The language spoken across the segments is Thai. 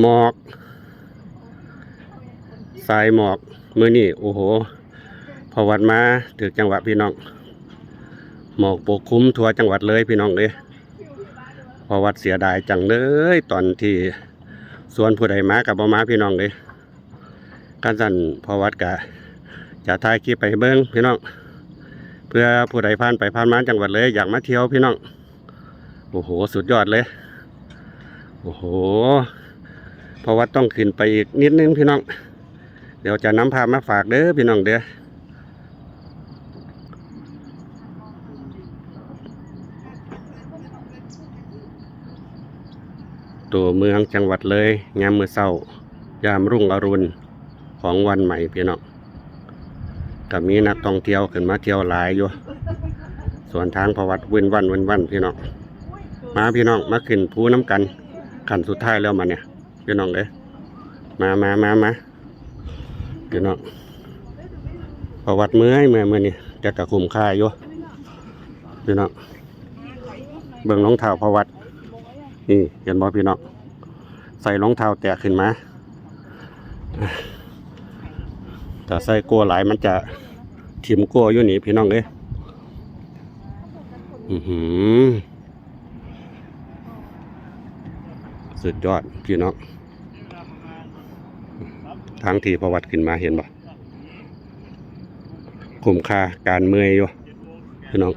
หมอก สายหมอกมือนี่โอ้โห พอวัดมาถึงจังหวัดพี่น้อง หมอกปกคลุมทั่วจังหวัดเลยพี่น้องเลยพอวัดเสียดายจังเลย ตอนที่สวนผู้ใดมากับบ่มาพี่น้องเลยการสั่นพอวัดกะจะถ่ายคลิปไปเบิ้งพี่น้อง เพื่อผู้ใดผ่านไปผ่านมาจังหวัดเลยอยากมาเที่ยวพี่น้อง โอ้โห สุดยอดเลย โอ้โห เพราะว่าต้องขึ้นไปอีกนิดนึงพี่น้อง เดี๋ยวจะนำภามาฝากเด้อพี่น้องเด้อตัวเมืองจังหวัดเลยยามมือเศร้ายามรุ่งอรุณของวันใหม่พี่น้องก็มีนักท่องเที่ยวขึ้นมาเที่ยวหลายอยู่ส่วนทางประวัติเว้นวันเว้นวันพี่น้องมาพี่น้องมาขึ้นภูน้ำกันขันสุดท้ายแล้วมาเนี่ย พี่น้องเอ้มามามามาพี่น้องประวัติเมื่อยเมื่อเมื่อนี่จะกระคุมค่าอยู่พี่น้องเบิ่งรองเท้าประวัตินี่เห็นบ่พี่น้องใส่รองเท้าแตะขึ้นมาแต่ใส่กลัวหลายมันจะถิ่มกลัวอยู่นี่พี่น้องเอ้ยอือหือสุดยอดพี่น้อง ทางที่ประวัติขึ้นมาเห็นบ่คุ้มค่าการเมื่อยอยู่พี่น้อง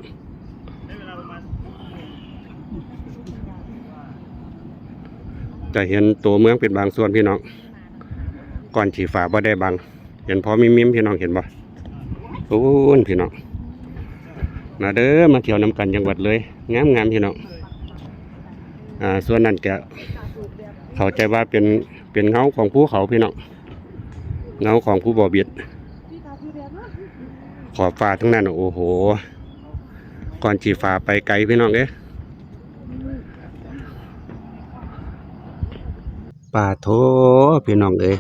จะเห็นตัวเมืองเป็นบางส่วนพี่น้อง ก่อนฉีฝาบ่ได้บาง เห็นพอมิมิมพี่น้องเห็นบ่โอ้นพี่น้องมาเด้อมาเที่ยวน้ำกันจังหวัดเลยงามงามพี่น้องอ่าส่วนนั้นแกเข้าใจว่าเป็นเป็นเงาของภูเขาพี่น้อง เงาของผู้บ่อเบียด ขอบฟ้าทั้งนั้นนโอ้โห ก่อนจีฟ้าไปไกลพี่น้องเอ้ยป่าโถพี่น้องเอ้ย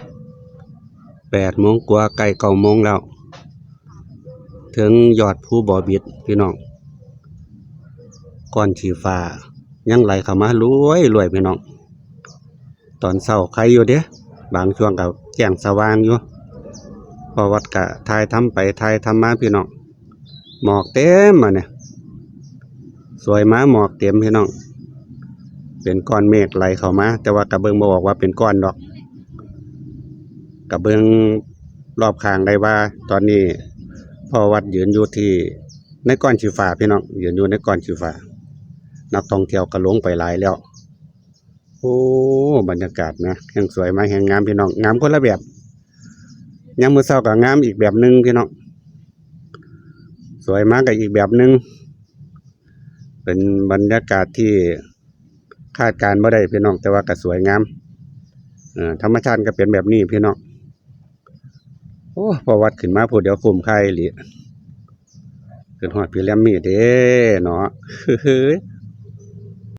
แปดโมงกว่าไกลเก้าโมงแล้ว ถึงยอดผู้บ่อเบียดพี่น้องก่อนฉีฟ้า ยังไหลเข้ามารวยรวยพี่น้อง ตอนเช้าใครอยู่เด้บางช่วงกับ แจ้งสว่างอยู่พอวัดกะทายทำไปทายทำมาพี่น้องหมอกเต็มมาเนี่ยสวยมาหมอกเต็มพี่น้องเป็นก้อนเมฆไหลเข้ามา แต่ว่ากระเบิงบอกว่าเป็นก้อนดอกกระเบิงรอบข้างได้ว่า ตอนนี้พอวัดยืนอยู่ที่ในก้อนชีฟ้าพี่น้องยืนอยู่ในก้อนชีฟ้านักท่องเที่ยวก็ลงไปหลายแล้ว อ้บรรยากาศนะแห่งสวยมากแห่งงามพี่น้องงามคนละแบบยามมือเศร้ากับงามอีกแบบหนึ่งพี่น้องสวยมากกับอีกแบบหนึ่งเป็นบรรยากาศที่คาดการณ์ไม่ได้พี่น้องแต่ว่าก็สวยงามธรรมชาติก็เป็นแบบนี้พี่น้องโอ้พอวัดขึ้นมาพูดเดี๋ยวคุมไข่หรือขึ้นหอดพี่แลมมี่เด้เนาะ